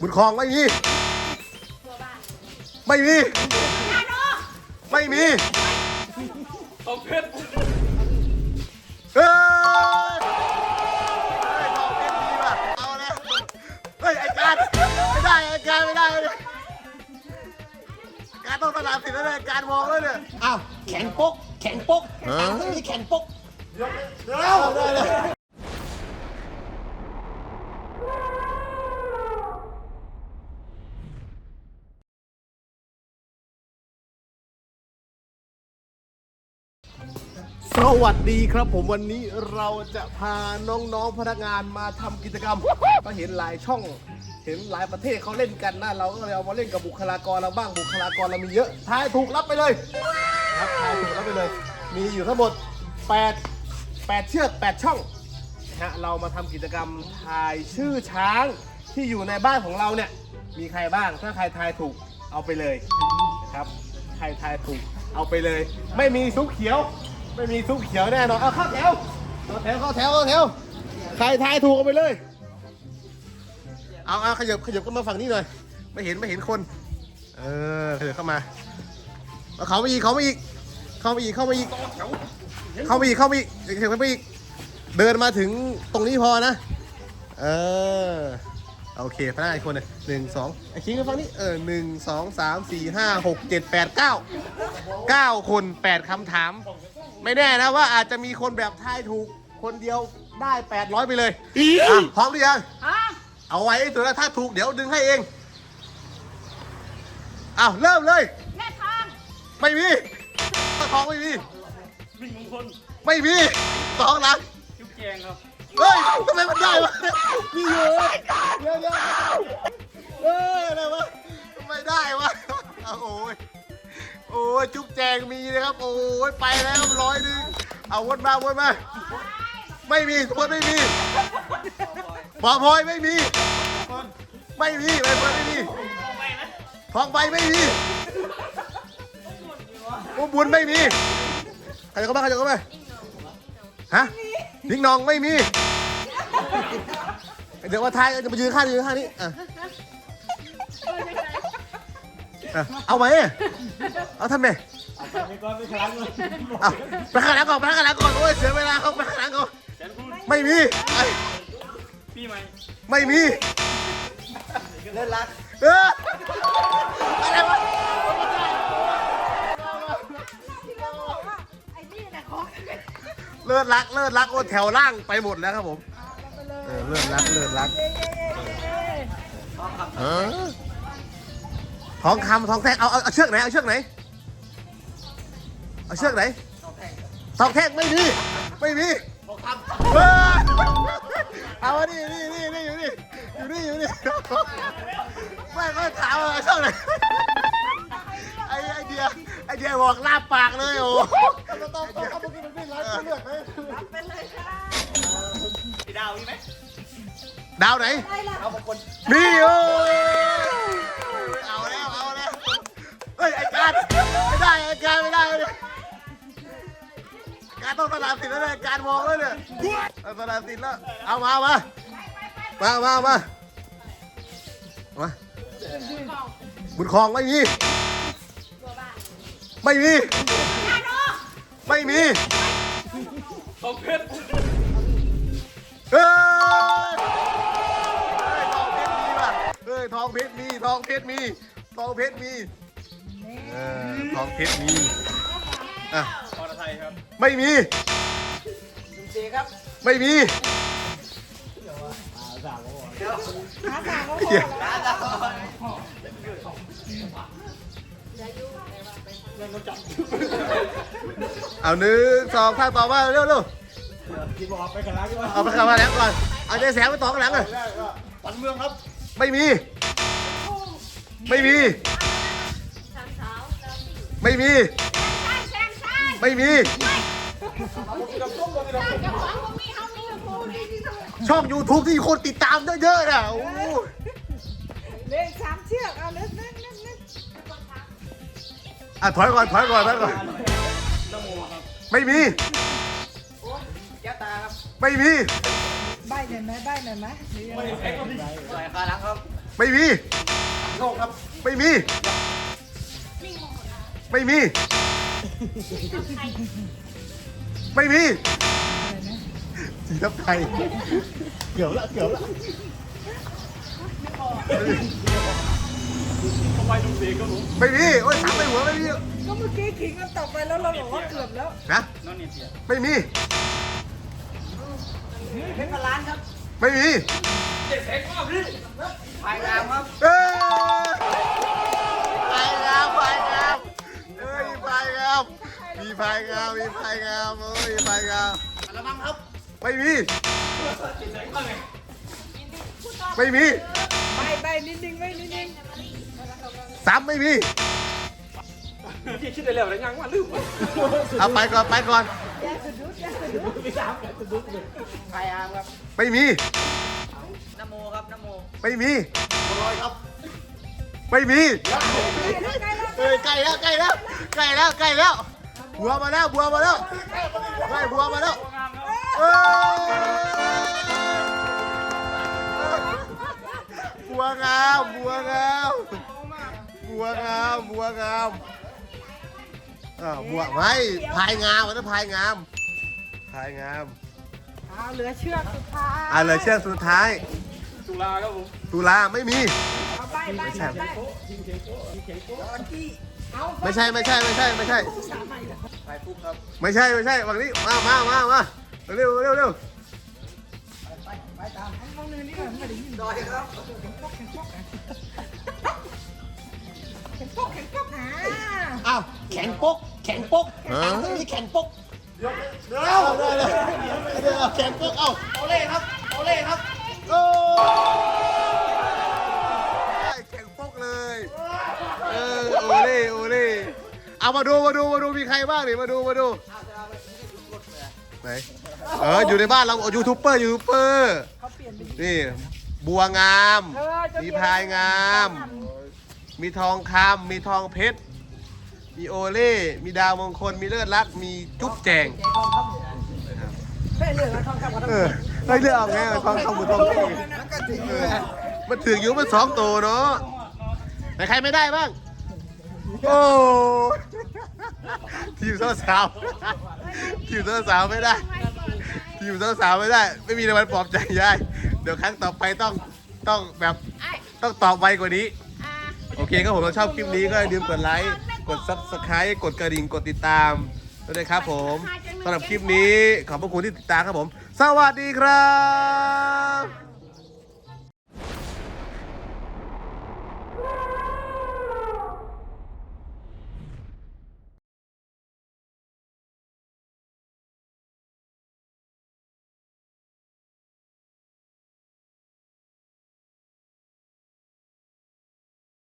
บุญคลองไม่มี ไม่มี ไม่มีตกเพชรเฮ้ยเฮ้ยทองเพชรดีว่ะเอาเลยเฮ้ยไอ้การไม่ได้ไอ้การไม่ได้เลยการต้องตลาดสินแล้วเนี่ยการมองแล้วเนี่ยอ้าวแข็งปกแข็งปกไม่มีแข็งปกเร็วได้เล สวัสดีครับผมวันนี้เราจะพาน้องๆพนักงานมาทำกิจกรรม ก็เห็นหลายช่อง เห็นหลายประเทศเขาเล่นกันนะเราก็เลยเอามาเล่นกับบุคลากรเราบ้างบุคลากรเรามีเยอะทายถูกรับไปเลยครับทายถูกรับไปเลย มีอยู่ทั้งหมด8 8เชือก8ช่องนะฮะเรามาทำกิจกรรมทายชื่อช้างที่อยู่ในบ้านของเราเนี่ยมีใครบ้างถ้าใครทายถูกเอาไปเลยนะครับใครทายถูก เอาไปเลย ไม่มีซุปเขียว ไม่มีซุปเขียวแน่นอนเอาเข้าแถวเข้าแถวเข้าแถวเข้าแถวใครทายถูกเอาไปเลย เอาเอาขยับขยับก็มาฝั่งนี้หน่อย ไม่เห็นไม่เห็นคน เออขยับเข้ามาเอาเขามาอีกเขามาอีก เข้ามาอีกเข้ามาอีก เข้ามาอีกเข้ามาอีกเดี๋ยวเข้ามาอีก เดินมาถึงตรงนี้พอนะ เออ โอเคพนักงานอีกคนหนึ่งหนึ่งสองไอ้คิงไปฟังนี่เออหนึ่งสองสามสี่ห้าหกเจ็ดแปดเก้าเก้าคนแปดคำถาม ไม่แน่นะว่าอาจจะมีคนแบบทายถูกคนเดียวได้แปดร้อยไปเลยอะพร้อมหรือยังฮะเอาไว้ตัวแล้วถ้าถูกเดี๋ยวดึงให้เองอ้าวเริ่มเลย แม่ทองไม่มีทองไม่มีวิ่งมงคลไม่มีสองหลัง จุ๊บแจงครับ เฮ้ยทำไมมันได้วะมีอยู่เยเดี๋ยวเดี๋ยวเฮ้ยอะไรวะทำไมได้วะเอาโอ้ยโอ้ยจุ๊บแจงมีนะครับ โอ้ยไปแล้วร้อยหนึ่งเอาวนมาวนมาไม่มีทุกคนไม่มีปอพลอยไม่มี ไม่มีไม่เปิดไม่มีทองใบไม่มีอุบุญไม่มี ใครจะเข้ามาใครจะเข้ามาฮะนิงนองไม่มี เดี๋ยวว่าทายจะมายืนข้างยืนข้างนี้อะอะเอาไหมเอาทำไมไปก่อนไปขลังเลยเอาไปข้างหลังก่อนไปข้างหลังก่อนโอ้ยเสียเวลาเขาไปข้างหลังก่อนแสนคุณไม่มีไอ้พี่ไหมไม่มีเล่นรักเอออะไรวะไอ้นี่แหละของเลิศรักเลิศรักโอ้แถวล่างไปหมดแล้วครับผม เออเลิศรักเลิศรักเออทองคำทองแท่งเอาเอาเอาเชือกไหนเอาเชือกไหนเอาเชือกไหนทองแท่งไม่มีไม่มีทองคำเออเอาอันนี่นี่นี่นี่อยู่นี่อยู่นี่อยู่นี่ไม่ก็ถามว่าเอาเชือกไหนไอไอเดียไอเดียบอกลาบปากเลยโอ้ต้องต้องเอา ดาวไหนได้ละเอาบางคนมีโอ้ยเอาแล้วเอาแล้วเฮ้ยไอ้การไม่ได้ไอ้การไม่ได้เลยการต้องตลาดสินแล้วเนี่ยการมองแล้วเนี่ยเอาตลาดสินแล้ว เอามามามามามามาบุญคลองไม่มี ไม่มี ไม่มีตกเพชรเฮ้ย เฮ้ยทองเพชรมีว่ะเฮ้ยทองเพชรมีทองเพชรมีทองเพชรมีเออทองเพชรมีอะอรไทยครับไม่มีจุนเจครับไม่มีหาทางก็พอเหี้ยแล้วเอาหนึ่งสองข้างต่อมาเร็วเร็วกินบอกไปขลังใช่ไหมเอาไปข้างมาแล้วก่อนเอาใจแสงไปต่อข้างหลังอะปันเมืองครับ ไม่มี ไม่มี ไม่มีใช่แซงซ้ายไม่มีเจ้าของผมมีเขามีกับกูนี่ที่สุดช่อง YouTube ที่คนติดตามเยอะๆนะโอ้โหเล่นสามเชือกเอาเล่นเล่นเล่นเล่นอะถอยก่อนถอยก่อนถอยก่อนนโมครับไม่มีแก้วตาครับไม่มี ใบหน่อยไหมใบหน่อยไหมหรือยังไง ใส่ขาหลังครับ ไม่มี โชคครับ ไม่มี ไม่มี ไม่มีสีทับไทยเกือบละเกือบละเข้าไปดูสีครับผมไม่มีโอ้ยสามไปหัวไม่มีก็เมื่อกี้ขิงกันต่อไปแล้วเราบอกว่าเกือบแล้วนะน้องเนียนเสียไม่มีเพชรล้านครับ ไม่มีพายงามครับ พายงามมีพายงามเอ้ยมีพายงามละมังครับไม่มี ไม่มีใบใบนิดนึงไว้นิดนึงสามไม่มีที่คิดได้แล้วแต่ยังว่าลืมเอาไปก่อนไปก่อนพายงามครับไม่มีนโมครับนโมไม่มีลอยครับไม่มีใกล้แล้วเอ้ยใกล้แล้วใกล้แล้วใกล้แล้วใกล้แล้ว บัวมาแล้วบัวมาแล้วไม่บัวมาแล้วเอ้ยบัวงามบัวงามบัวงามบัวงามอ่าวบัวไม่พายงามมันต้องพายงามพายงามเอาเหลือเชือกสุดท้ายอะเลยเชือกสุดท้ายตุลาครับผมตุลาไม่มีเอาใบใบไม่ใช่ใบเอา ไม่ใช่ไม่ใช่ไม่ใช่ไม่ใช่ถ่ายปุ๊บครับไม่ใช่ไม่ใช่ฝั่งนี้มามามามาเร็วเร็วเร็วมองเนื้อนี่แบบไม่ได้ยินดอยครับแข็งปอกแข็งปอกแข็งปอกแข็งปอกอ่าอ้าวแข็งปกแข็งปกมีแข็งปกเดี๋ยวเดี๋ยวเดี๋ยวเดี๋ยวแข่งพวกเอาเอาเล่ครับเอาเล่ครับโอ้ เอามาดูมาดูมาดูมีใครบ้างนี่มาดูมาดูไหนเอออยู่ในบ้านเรายูทูบเบอร์ยูทูบเบอร์เขาเปลี่ยนเป็นนี่บัวงามเออจะมีพายงาม มีทองคำมีทองเพชร มีโอเล่ มีดาวมงคล มีเลือดรัก มีจุ๊บแจงแม่เลือกแล้วทองคำกับทองเออได้เลือกเอาไงทองคำหรือทองแท่งเออมันถึงอยู่มันสองตัวเนาะแต่ใครไม่ได้บ้าง โอ้ ทีมสาวๆทีมสาวๆไม่ได้ ทีมสาวๆไม่ได้ ไม่มีรางวัลปลอบใจยายเดี๋ยวครั้งต่อไปต้องต้องแบบต้องตอบไวกว่านี้ โอเคก็ผมถ้าชอบคลิปนี้ก็อย่าลืมกดไลค์กด subscribe กดกระดิ่งกดติดตามด้วยนะครับผมสำหรับคลิปนี้ขอบพระคุณที่ติดตามครับผม สวัสดีครับ